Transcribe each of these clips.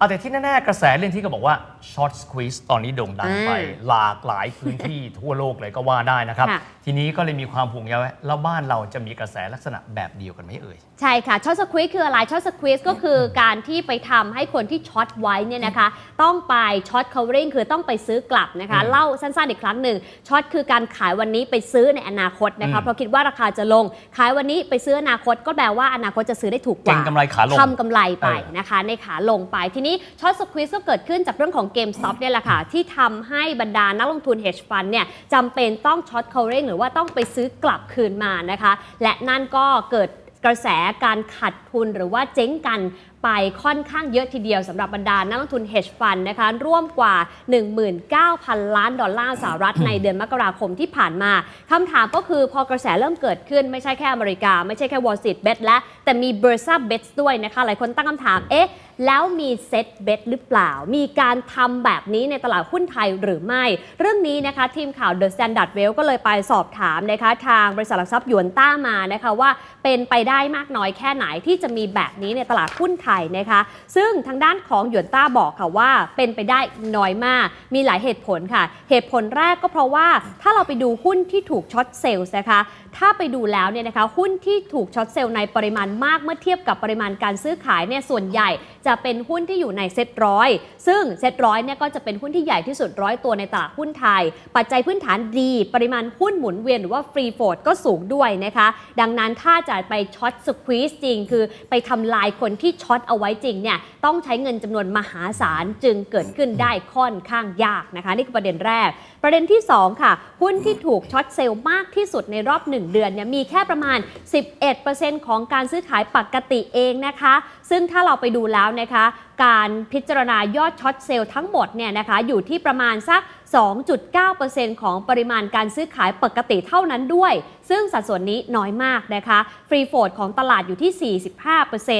เอาแต่ที่แน่ๆ กระแสเรื่องที่ก็บอกว่าช็อตสควีสตอนนี้โด่งดังไปอ่าหลากหลายพื้นที่ทั่วโลกเลยก็ว่าได้นะครับ ค่ะ ทีนี้ก็เลยมีความห่วงใยว่าแล้วบ้านเราจะมีกระแสลักษณะแบบเดียวกันไหมเอ่ย ใช่ค่ะช็อตสควีซคืออะไรช็อตสควีซก็คือการที่ไปทำให้คนที่ช็อตไว้เนี่ยนะคะ ต้องไปช็อต covering คือต้องไปซื้อกลับนะคะ อืมเล่าสั้นๆอีกครั้งหนึ่งช็อตคือการขายวันนี้ไปซื้อในอนาคตนะคะอืม เพราะคิดว่าราคาจะลง ขายวันนี้ไปซื้ออนาคตก็แปลว่าอนาคตจะซื้อได้ถูกกว่าเก็งกำไรขาลง ทำกำไรไปเออนะคะในขาลงไปทีนี้ช็อตสควีซก็เกิดขึ้นจากเรื่องของ GameStop เนี่ยแหละค่ะ ที่ทำให้บรรดานักลงทุน hedge fund เนี่ยจำเป็นต้องช็อต covering หรือว่าต้องไปซื้อกลับคืนมานะคะ และนั่นก็เกิดกระแสการขาดทุนหรือว่าเจ๊งกันไปค่อนข้างเยอะทีเดียวสำหรับบรรดานักลงทุน hedge fund นะคะร่วมกว่า 19,000 ล้านดอลลาร์สหรัฐในเดือนมกราคมที่ผ่านมาคำถามก็คือพอกระแสเริ่มเกิดขึ้นไม่ใช่แค่อเมริกา ไม่ใช่แค่ Wall Street Bet และแต่มี b u r s a Bet ด้วยนะคะ หลายคนตั้งคำถามเอ๊ะ แล้วมีเซ็ตเบ t หรือเปล่า มีการทำแบบนี้ในตลาดหุ้นไทยหรือไม่ เรื่องนี้นะคะทีมข่าว The Standard Well ก็เลยไปสอบถามนะคะทางบริษัทหลักทรัพย์หยวนต้ามานะคะว่าเป็นไปได้มากน้อยแค่ไหนที่จะมีแบบนี้ในตลาดหุ้นไทยนะคะ ซึ่งทางด้านของหยวนต้าบอกค่ะว่าเป็นไปได้น้อยมาก มีหลายเหตุผลค่ะ เหตุผลแรกก็เพราะว่าถ้าเราไปดูหุ้นที่ถูกช็อตเซลล์นะคะถ้าไปดูแล้วเนี่ยนะคะหุ้นที่ถูกช็อตเซลล์ในปริมาณมากเมื่อเทียบกับปริมาณการซื้อขายเนี่ยส่วนใหญ่จะเป็นหุ้นที่อยู่ในเซ็ตร้อยซึ่งเซ็ตร้อยเนี่ยก็จะเป็นหุ้นที่ใหญ่ที่สุดร้อยตัวในตลาดหุ้นไทย ปัจจัยพื้นฐานดี ปริมาณหุ้นหมุนเวียนหรือว่าฟรีโฟดก็สูงด้วยนะคะ ดังนั้นถ้าจะไปช็อตสควีสจริง คือไปทำลายคนที่ช็อตเอาไว้จริงเนี่ยต้องใช้เงินจำนวนมหาศาลจึงเกิดขึ้นได้ค่อนข้างยากนะคะ นี่คือประเด็นแรก ประเด็นที่ 2 ค่ะ หุ้นที่ถูกช็อตเซลล์มากที่สุดในรอบ1 เดือนเนี่ยมีแค่ประมาณ 11%ของการซื้อขายปกติเองนะคะ ซึ่งถ้าเราไปดูแล้วนะคะ การพิจารณายอดช็อตเซลล์ทั้งหมดเนี่ยนะคะอยู่ที่ประมาณสัก 2.9%ของปริมาณการซื้อขายปกติเท่านั้นด้วย ซึ่งสัดส่วนนี้น้อยมากนะคะ ฟรีโฟดของตลาดอยู่ที่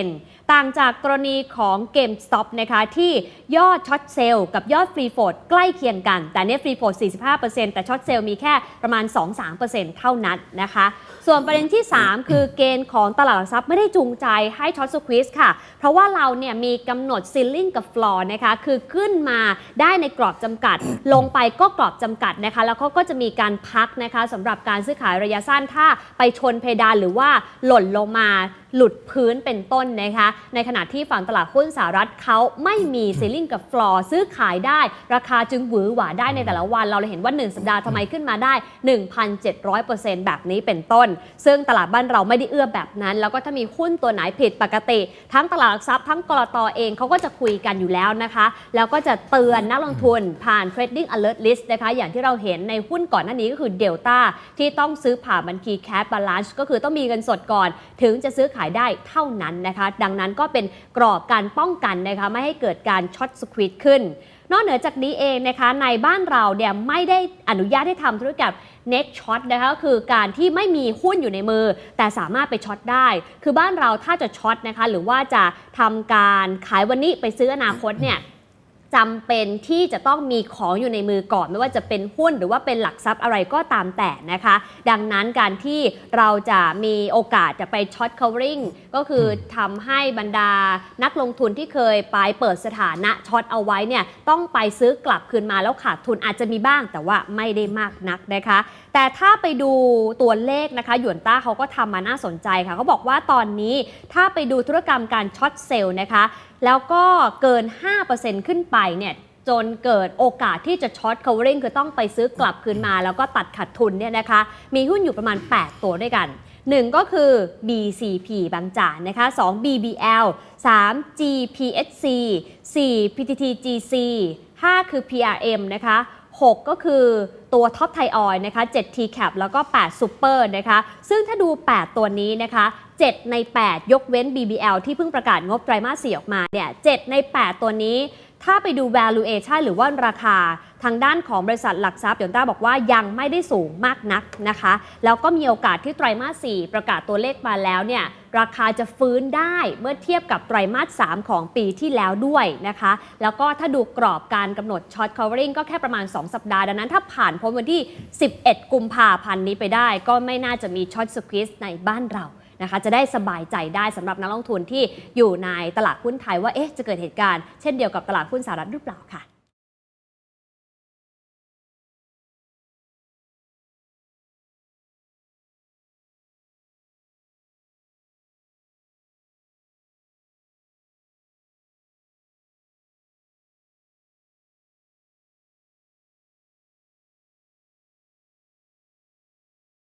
45% ต่างจากกรณีของ GameStop นะคะที่ยอดช็อตเซลล์กับยอดฟรีโฟดใกล้เคียงกัน แต่เนี่ยฟรีโฟด45%แต่ช็อตเซลล์มีแค่ประมาณ 2-3%เท่านั้นนะคะ ส่วนประเด็นที่ 3 คือเกณฑ์ของตลาดหลักทรัพย์ไม่ได้จูงใจให้ช็อตสควีสค่ะ เพราะว่าเราเนี่ยมีกำหนดซิลลิงกับฟลอร์นะคะคือขึ้นมาได้ในกรอบจำกัด ลงไปก็กรอบจำกัดนะคะ แล้วเขาก็จะมีการพักนะคะสำหรับการซื้อขายระยะสั้นถ้าไปชนเพดานหรือว่าหล่นลงมา หลุดพื้นเป็นต้นนะคะ ในขณะที่ฝั่งตลาดหุ้นสหรัฐเขาไม่มีซีลิงกับฟลอร์ซื้อขายได้ ราคาจึงหวือหวาได้ในแต่ละวัน เราเลยเห็นว่า 1 สัปดาห์ทำไมขึ้นมาได้ 1,700%แบบนี้เป็นต้น ซึ่งตลาดบ้านเราไม่ได้เอื้อแบบนั้น แล้วก็ถ้ามีหุ้นตัวไหนผิดปกติ ทั้งตลาดหลักทรัพย์ทั้งกรตเองเขาก็จะคุยกันอยู่แล้วนะคะ แล้วก็จะเตือนนักลงทุนผ่าน trading alert list นะคะ อย่างที่เราเห็นในหุ้นก่อนหน้านี้ก็คือเดลต้าที่ต้องซื้อผ่านบัญชี cash balance ก็คือต้องมีเงินสดก่อน ถึงจะซื้อขายได้เท่านั้นนะคะ ดังนั้นก็เป็นกรอบการป้องกันนะคะไม่ให้เกิดการช็อตสควีดขึ้น นอกเหนือจากนี้เองนะคะในบ้านเราเนี่ยไม่ได้อนุญาตให้ทำธุรกิจ neck shot นะคะก็คือการที่ไม่มีหุ้นอยู่ในมือ แต่สามารถไปช็อตได้ คือบ้านเราถ้าจะช็อตนะคะหรือว่าจะทำการขายวันนี้ไปซื้ออนาคตเนี่ย จำเป็นที่จะต้องมีของอยู่ในมือก่อน ไม่ว่าจะเป็นหุ้นหรือว่าเป็นหลักทรัพย์อะไรก็ตามแต่นะคะ ดังนั้นการที่เราจะมีโอกาสจะไปช็อต covering ก็คือทำให้บรรดานักลงทุนที่เคยไปเปิดสถานะช็อตเอาไว้เนี่ยต้องไปซื้อกลับคืนมาแล้วขาดทุนอาจจะมีบ้าง แต่ว่าไม่ได้มากนักนะคะ แต่ถ้าไปดูตัวเลขนะคะหยวนต้าเขาก็ทำมาน่าสนใจค่ะเขาบอกว่าตอนนี้ถ้าไปดูธุรกรรมการช็อตเซลล์นะคะ แล้วก็เกิน 5%ขึ้นไปเนี่ยจนเกิดโอกาสที่จะช็อต covering คือต้องไปซื้อกลับคืนมา แล้วก็ตัดขาดทุนเนี่ยนะคะ มีหุ้นอยู่ประมาณ 8 ตัวด้วยกัน 1 ก็คือ BCP บางจากนะคะ 2 BBL 3 GPSC 4 PTTGC 5 คือ PRM นะคะ 6 ก็คือตัวท็อปไทออยนะคะ7 TCAP แล้วก็8 Super นะคะ ซึ่งถ้าดู 8 ตัวนี้นะคะ 7 ใน 8 ยกเว้น BBL ที่เพิ่งประกาศงบไตรมาส 4 ออกมาเนี่ย 7 ใน 8 ตัวนี้ ถ้าไปดู valuation หรือว่าราคาทางด้านของบริษัทหลักทรัพย์ยนต้าบอกว่ายังไม่ได้สูงมากนักนะคะ แล้วก็มีโอกาสที่ไตรมาส 4 ประกาศตัวเลขมาแล้วเนี่ยราคาจะฟื้นได้เมื่อเทียบกับไตรมาส 3 ของปีที่แล้วด้วยนะคะ แล้วก็ถ้าดูกรอบการกำหนดช็อต covering ก็แค่ประมาณ 2 สัปดาห์ ดังนั้นถ้าผ่านพ้นวันที่ 11 กุมภาพันธ์นี้ไปได้ ก็ไม่น่าจะมีช็อตสควีสในบ้านเรา นะคะจะได้สบายใจได้สำหรับนักลงทุนที่อยู่ในตลาดหุ้นไทยว่าเอ๊ะจะเกิดเหตุการณ์เช่นเดียวกับตลาดหุ้นสหรัฐหรือเปล่าค่ะ